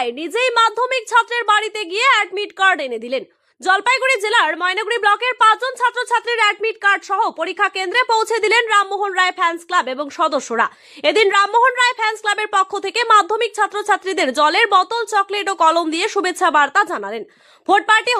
রায় নিজেই মাধ্যমিক ছাত্রের বাড়িতে গিয়ে অ্যাডমিট কার্ড এনে দিলেন। জলপাইগুড়ি জেলার ময়নাগুড়ি ব্লকের পাঁচজন ছাত্রছাত্রীর অ্যাডমিট কার্ড সহ পরীক্ষা কেন্দ্রে পৌঁছে দিলেন রামমোহন রায় ফ্যান্স ক্লাব এবং সদস্যরা। এদিন রামমোহন রায় ফ্যান্স ক্লাবের পক্ষ থেকে মাধ্যমিক ছাত্রছাত্রীদের জলের বোতল চকলেট ও কলম দিয়ে শুভেচ্ছা বার্তা জানালেন। ভোট পার্টি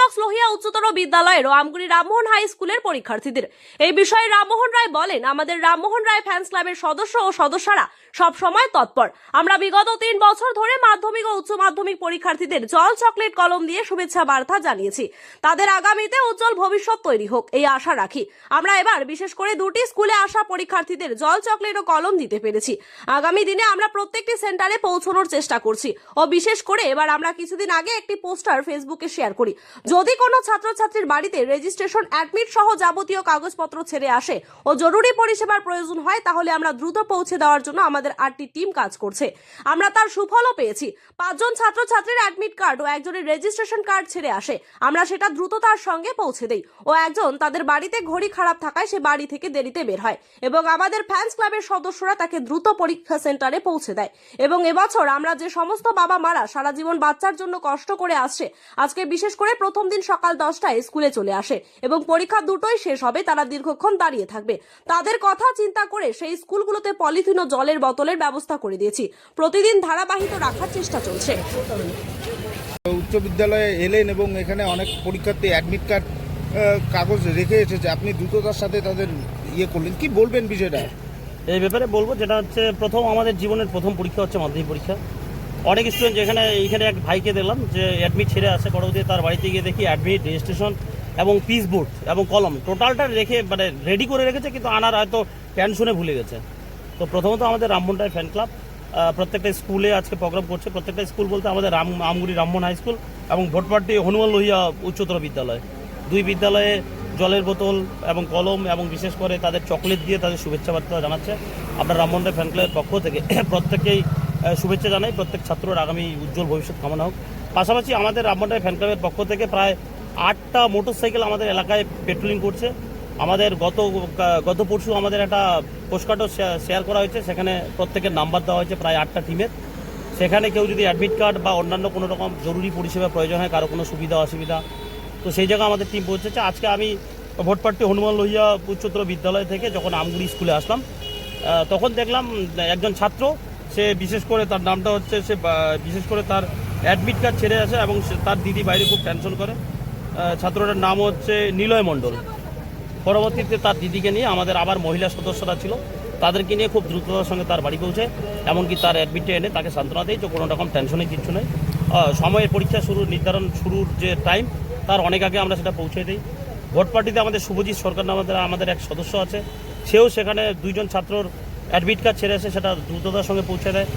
বক্স লোহিয়া উচ্চতর বিদ্যালয়ের ও আমগুড়ি রামমোহন হাই স্কুলের পরীক্ষার্থীদের। এই বিষয়ে রামমোহন রায় বলেন, আমাদের রামমোহন রায় ফ্যান্স ক্লাবের সদস্য ও সদস্যরা সব সময় তৎপর। আমরা বিগত তিন বছর ধরে মাধ্যমিক ও উচ্চ মাধ্যমিক পরীক্ষার্থীদের জল চকলেট কলম দিয়ে শুভেচ্ছা বার্তা জানিয়েছি। তাদের আগামীতে উজ্জ্বল ভবিষ্যৎ তৈরি হোক, এই আশা রাখি। আমরা এবার বিশেষ করে দুটি স্কুলে আসা পরীক্ষার্থীদের জল চকলেট ও কলম দিতে পেরেছি। আগামী দিনে আমরা প্রত্যেকটি সেন্টারে পৌঁছানোর চেষ্টা করছি। ও বিশেষ করে এবার আমরা কিছুদিন আগে একটি পোস্টার ফেসবুকে শেয়ার করি। যদি কোনো ছাত্রছাত্রীর বাড়িতে রেজিস্ট্রেশন অ্যাডমিট সহ যাবতীয় কাগজপত্র ছেড়ে আসে ও জরুরি পরিষেবার প্রয়োজন হয়, তাহলে আমরা দ্রুত পৌঁছে দেওয়ার জন্য আমাদের আটটি টিম কাজ করছে। আমরা তার সুফলও পেয়েছি। পাঁচজন ছাত্রছাত্রীর অ্যাডমিট কার্ড ও একজনের রেজিস্ট্রেশন কার্ড ছেড়ে আসে। আমরা সেটা দ্রুততার সঙ্গে পৌঁছে দেই। ও একজন তাদের বাড়িতে ঘড়ি খারাপ থাকায় সে বাড়ি থেকে দেরিতে বের হয় এবং আমাদের ফ্যান্স ক্লাবের সদস্যরা তাকে দ্রুত পরীক্ষা সেন্টারে পৌঁছে দেয়। এবং এবছর আমরা যে সমস্ত বাবা মারা সারা জীবন বাচ্চার জন্য কষ্ট করে আসছে আজকে বিশেষ করে প্রথম দিন সকাল দশটায় স্কুলে চলে আসে এবং পরীক্ষা দুটোই শেষ হবে তারা দীর্ঘক্ষণ দাঁড়িয়ে থাকবে। তাদের কথা চিন্তা করে সেই স্কুলগুলোতে পলিথিন ও জলের বোতলের ব্যবস্থা করে দিয়েছি। প্রতিদিন ধারাবাহিত রাখার চেষ্টা চলছে। উচ্চ বিদ্যালয়ে এলেন এবং এখানে অনেক পরীক্ষার্থী অ্যাডমিট কার্ড কাগজ রেখে এসেছে। আপনি দ্রুততার সাথে তাদের ইয়ে করলেন। কি বলবেন বিষয়টা? এই ব্যাপারে বলব যেটা হচ্ছে প্রথম আমাদের জীবনের প্রথম পরীক্ষা হচ্ছে মাধ্যমিক পরীক্ষা। অনেক স্টুডেন্ট যেখানে, এইখানে এক ভাইকে দেখলাম যে অ্যাডমিট ছেড়ে আসে পরবর্তী তার বাড়িতে গিয়ে দেখি অ্যাডমিট রেজিস্ট্রেশন এবং পিস বোর্ড এবং কলম টোটালটা রেখে মানে রেডি করে রেখেছে, কিন্তু আনার হয়তো টেনশনে ভুলে গেছে। তো প্রথমত আমাদের রামমন্ডায় ফ্যান ক্লাব প্রত্যেকটা স্কুলে আজকে প্রোগ্রাম করছে। প্রত্যেকটা স্কুল বলতে আমাদের রাম, আমগুড়ি রামমোহন হাই স্কুল এবং ভোটপাটি হনুমান লোহিয়া উচ্চতর বিদ্যালয়। দুই বিদ্যালয়ে জলের বোতল এবং কলম এবং বিশেষ করে তাদের চকলেট দিয়ে তাদের শুভেচ্ছা বার্তা জানাচ্ছে। আমরা রামমন্ডল ফ্যান ক্লাবের পক্ষ থেকে প্রত্যেকেই শুভেচ্ছা জানাই। প্রত্যেক ছাত্রর আগামী উজ্জ্বল ভবিষ্যৎ কামনা হোক। পাশাপাশি আমাদের রামমন্ডল ফ্যান ক্লাবের পক্ষ থেকে প্রায় আটটা মোটরসাইকেল আমাদের এলাকায় পেট্রোলিং করছে। আমাদের গত গত পরশু আমাদের একটা পোস্টকার্ডও শেয়ার করা হয়েছে। সেখানে প্রত্যেকের নাম্বার দেওয়া হয়েছে প্রায় আটটা টিমের সেখানে কেউ যদি অ্যাডমিট কার্ড বা অন্যান্য কোনো রকম জরুরি পরিষেবা প্রয়োজন হয়, কারও কোনো সুবিধা অসুবিধা, তো সেই জায়গায় আমাদের টিম পৌঁছেছে। আজকে আমি ভোটপাট্টি হনুমান লোহিয়া উচ্চতর বিদ্যালয় থেকে যখন আমগুড়ি স্কুলে আসলাম তখন দেখলাম একজন ছাত্র সে বিশেষ করে তার নামটা হচ্ছে সে বিশেষ করে তার অ্যাডমিট কার্ড ছেড়ে আসে এবং তার দিদি বাইরে খুব টেনশন করে। ছাত্রটার নাম হচ্ছে নিলয় মণ্ডল। পরবর্তীতে তার দিদিকে নিয়ে আমাদের আবার মহিলা সদস্যরা ছিল, তাদেরকে নিয়ে খুব দ্রুততার সঙ্গে তার বাড়ি পৌঁছে, এমনকি তার অ্যাডমিটে এনে তাকে সান্ত্বনা দেয় তো কোনো রকম টেনশনে কিচ্ছু নেই। সময়ের পরীক্ষা শুরু, নির্ধারণ শুরুর যে টাইম তার অনেক আগে আমরা সেটা পৌঁছে দিই। ভোট পার্টিতে আমাদের শুভজিৎ সরকার নামে আমাদের এক সদস্য আছে, সেও সেখানে দুইজন ছাত্রর অ্যাডমিট কার্ড ছেড়ে আসে সেটা দ্রুততার সঙ্গে পৌঁছে দেয়।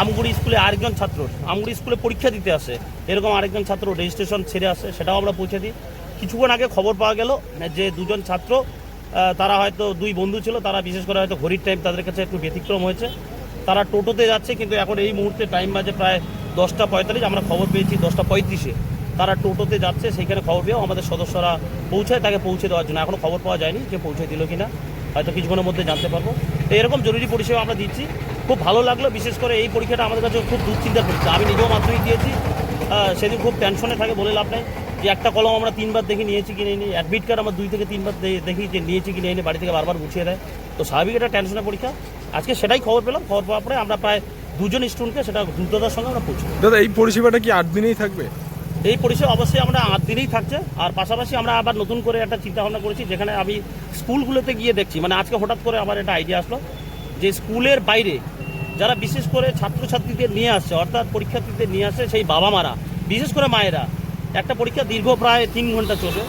আমগুড়ি স্কুলে আরেকজন ছাত্র, আমগুড়ি স্কুলে পরীক্ষা দিতে আসে। এরকম আরেকজন ছাত্র রেজিস্ট্রেশন ছেড়ে আসে, সেটাও আমরা পৌঁছে দিই। কিছুক্ষণ আগে খবর পাওয়া গেল যে দুজন ছাত্র তারা হয়তো দুই বন্ধু ছিল, তারা বিশেষ করে হয়তো ঘড়ির টাইম তাদের কাছে একটু ব্যতিক্রম হয়েছে। তারা টোটোতে যাচ্ছে, কিন্তু এখন এই মুহূর্তে টাইম বাজে প্রায় দশটা পঁয়তাল্লিশ, আমরা খবর পেয়েছি দশটা পঁয়ত্রিশে। তারা টোটোতে যাচ্ছে সেইখানে খবর পেয়েও আমাদের সদস্যরা পৌঁছায়, তাকে পৌঁছে দেওয়ার জন্য। এখনও খবর পাওয়া যায়নি যে পৌঁছে দিল কিনা। হয়তো কিছুক্ষণের মধ্যে জানতে পারব। তো এরকম জরুরি পরিষেবা আমরা দিচ্ছি। খুব ভালো লাগল, বিশেষ করে এই পরীক্ষাটা আমাদের কাছে খুব দুশ্চিন্তার পরীক্ষা। আমি নিজেও মাধ্যমিক দিয়েছি। সেদিন খুব টেনশনে থাকে বলে লাভ নেই যে একটা কলম আমরা তিনবার দেখি নিয়েছি কি নিয়ে অ্যাডমিট কার্ড আমরা দুই থেকে তিনবার দেখি যে নিয়েছি কি নিয়ে বাড়ি থেকে বারবার গুছিয়ে দেয়। তো স্বাভাবিক এটা টেনশনের পরীক্ষা। আজকে সেটাই খবর পেলাম। খবর পাওয়ার পরে আমরা প্রায় দুজন স্টুডেন্টকে সেটা দ্রুততার সঙ্গে আমরা পৌঁছে দাদা, এই পরিষেবাটা কি আট দিনেই থাকবে? এই পরিষেবা অবশ্যই আমরা আট দিনেই থাকছে। আর পাশাপাশি আমরা আবার নতুন করে একটা চিন্তা ভাবনা করেছি, যেখানে আমি স্কুলগুলোতে গিয়ে দেখছি মানে আজকে হঠাৎ করে আমার একটা আইডিয়া আসলো যে স্কুলের বাইরে যারা বিশেষ করে ছাত্রছাত্রীদের নিয়ে আসছে, অর্থাৎ পরীক্ষার্থীদের নিয়ে আসে সেই বাবা মারা বিশেষ করে মায়েরা, একটা পরীক্ষা দীর্ঘ প্রায় তিন ঘণ্টা চলবে।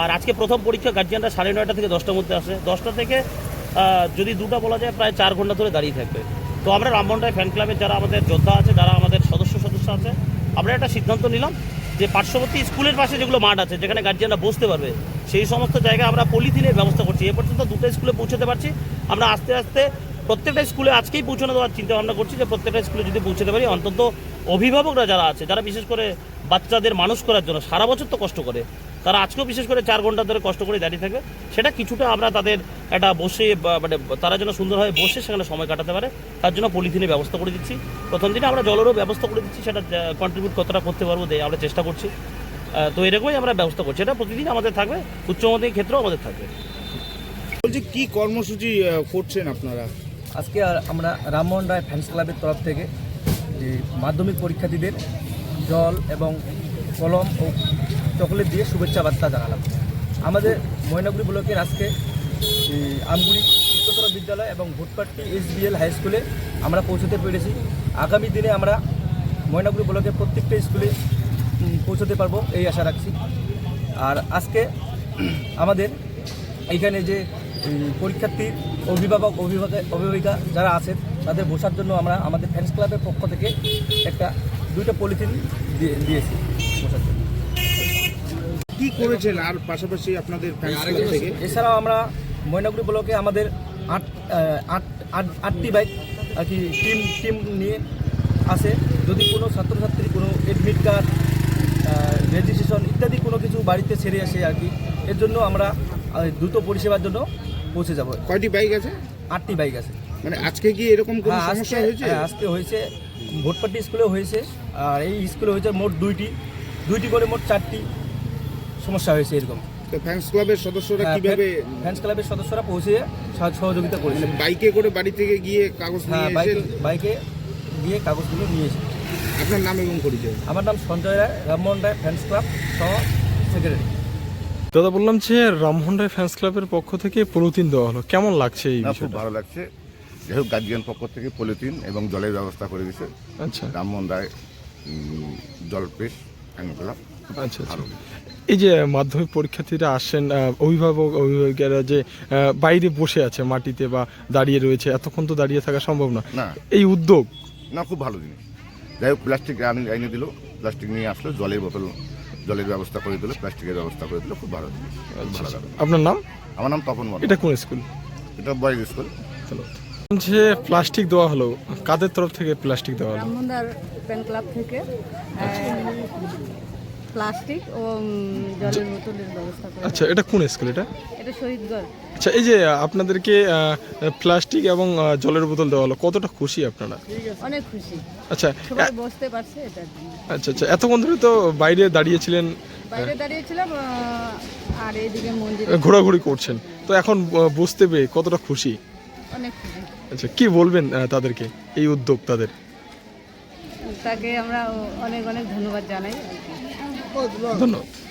আর আজকে প্রথম পরীক্ষা গার্জিয়ানরা সাড়ে নয়টা থেকে দশটার মধ্যে আসে। দশটা থেকে যদি দুটা বলা যায়, প্রায় চার ঘণ্টা ধরে দাঁড়িয়ে থাকবে। তো আমরা রামবন্ডায় ফ্যান ক্লাবের যারা আমাদের যোদ্ধা আছে, যারা আমাদের সদস্য সদস্য আছে, আমরা একটা সিদ্ধান্ত নিলাম যে পার্শ্ববর্তী স্কুলের পাশে যেগুলো মাঠ আছে, যেখানে গার্জিয়ানরা বসতে পারবে, সেই সমস্ত জায়গায় আমরা পলিথিনের ব্যবস্থা করছি। এ পর্যন্ত দুটো স্কুলে পৌঁছতে পারছি। আমরা আস্তে আস্তে প্রত্যেকটা স্কুলে আজকেই পৌঁছানো দেওয়ার চিন্তা ভাবনা করছি যে প্রত্যেকটা স্কুলে যদি পৌঁছাতে পারি, অন্তত অভিভাবকরা যারা আছে, যারা বিশেষ করে বাচ্চাদের মানুষ করার জন্য, সারা বছর তো কষ্ট করে, তারা আজকেও বিশেষ করে চার ঘণ্টা ধরে কষ্ট করে দাঁড়িয়ে থাকবে। সেটা কিছুটা আমরা তাদের একটা বসে বা- মানে তারা যেন সুন্দরভাবে বসে সেখানে সময় কাটাতে পারে তার জন্য পলিথিনের ব্যবস্থা করে দিচ্ছি। প্রথম দিনে আমরা জলেরও ব্যবস্থা করে দিচ্ছি সেটা কন্ট্রিবিউট কতটা করতে পারব আমরা চেষ্টা করছি। তো এরকমই আমরা ব্যবস্থা করছি। এটা প্রতিদিন আমাদের থাকবে উচ্চ মাধ্যমিক ক্ষেত্রেও আমাদের থাকবে। বলছি কি কর্মসূচি করছেন আপনারা? আজকে আর আমরা রামমোহন রায় ফ্যান্স ক্লাবের তরফ থেকে যে মাধ্যমিক পরীক্ষার্থীদের জল এবং কলম ও চকলেট দিয়ে শুভেচ্ছা বার্তা জানালাম। আমাদের ময়নাগুড়ি ব্লকের আজকে আমগুড়ি উচ্চতর বিদ্যালয় এবং ভুটপাট্টি এসবিএল হাই স্কুলে আমরা পৌঁছতে পেরেছি। আগামী দিনে আমরা ময়নাগুড়ি ব্লকের প্রত্যেকটা স্কুলে পৌঁছতে পারব এই আশা রাখছি। আর আজকে আমাদের এইখানে যে পরীক্ষার্থীর অভিভাবক অভিভাবক অভিভাবিকা যারা আছেন তাদের বসার জন্য আমরা আমাদের ফ্যান্স ক্লাবের পক্ষ থেকে একটা দুইটা পলিথিন দিয়ে দিয়েছি বসার জন্য। কি করেছেন? আর পাশাপাশি আপনাদের এছাড়াও আমরা ময়নাগুড়ি ব্লকে আমাদের আট আট আট আটটি বাইক আর কি টিম টিম নিয়ে আসে যদি কোনো ছাত্রছাত্রী কোনো এডমিট কার্ড রেজিস্ট্রেশন ইত্যাদি কোনো কিছু বাড়িতে ছেড়ে আসে আর কি এর জন্য আমরা দ্রুত পরিষেবার জন্য পৌঁছে যাব। কয়টি বাইক আছে? আটটি বাইক আছে। মানে আজকে কি এরকম কোনো হ্যাঁ, সমস্যা হয়েছে? হ্যাঁ, আজকে হয়েছে। ভোটপাটি স্কুলে হয়েছে। আর এই স্কুলে হয়েছে মোট দুইটি। দুইটি করে মোট চারটি সমস্যা হয়েছে এরকম। তো ফ্যান্স ক্লাবের সদস্যরা হ্যাঁ, কীভাবে ফ্যান্স ক্লাবের সদস্যরা পৌঁছে সহ- সহযোগিতা করেছে। বাইকে করে বাড়ি থেকে গিয়ে কাগজ হ্যাঁ নিয়ে বাইকে এসে বাইকে গিয়ে কাগজগুলো নিয়ে এসে আপনার নাম এবং পরিচয়। আমার নাম সঞ্জয় রায় রামমোহন রায় ফ্যান্স ক্লাব সহ সেক্রেটারি দাদা বললাম যে রামমোহন রায় ফ্যান্স ক্লাবের পক্ষ থেকে পলিথিন দেওয়া হলো। কেমন লাগছে এই খুব ভালো লাগছে। যাই হোক গার্জিয়ান পক্ষ থেকে পলিথিন এবং জলের ব্যবস্থা করে দিয়েছে। আচ্ছা। রামমোহন রায় উম, জল পেশ ফ্যান ক্লাব আচ্ছা। আচ্ছা এই যে মাধ্যমিক পরীক্ষার্থীরা আসেন অভিভাবক অভিভাবিকারা যে বাইরে বসে আছে মাটিতে বা দাঁড়িয়ে রয়েছে এতক্ষণ তো দাঁড়িয়ে থাকা সম্ভব না। না। এই উদ্যোগ? না খুব ভালো জিনিস। যাই হোক প্লাস্টিক এনে দিল প্লাস্টিক নিয়ে আসলো জলের বোতল জলের ব্যবস্থা করে দিল প্লাস্টিকের ব্যবস্থা করে দিল খুব ভালো জিনিস ভালো লাগল আপনার নাম? আমার নাম তপন মত এটা কোন স্কুল? এটা বয়েজ স্কুল। যে প্লাস্টিক দেওয়া হলো কাদের তরফ থেকে প্লাস্টিক দেওয়া হলো? রামমন্দার ক্লাব থেকে। প্লাস্টিক ও জলের বোতলের ব্যবস্থা করে আচ্ছা এটা কোন স্কুল এটা? এটা শহীদগড়। আচ্ছা এই যে আপনাদেরকে প্লাস্টিক এবং জলের বোতল দেওয়া হলো কতটা খুশি আপনারা? অনেক খুশি। আচ্ছা সবাই বসতে পারছে জন্য আচ্ছা আচ্ছা এতক্ষণ ধরে তো বাইরে দাঁড়িয়েছিলেন বাইরে দাঁড়িয়েছিলাম আর এইদিকে মন্দির ঘোরাঘুরি করছেন। তো এখন বসতে পেয়ে কতটা খুশি? অনেক খুশি। আচ্ছা কি বলবেন তাদেরকে এই উদ্যোগ তাদের? তাকে আমরা অনেক অনেক ধন্যবাদ জানাই। ধন্যবাদ।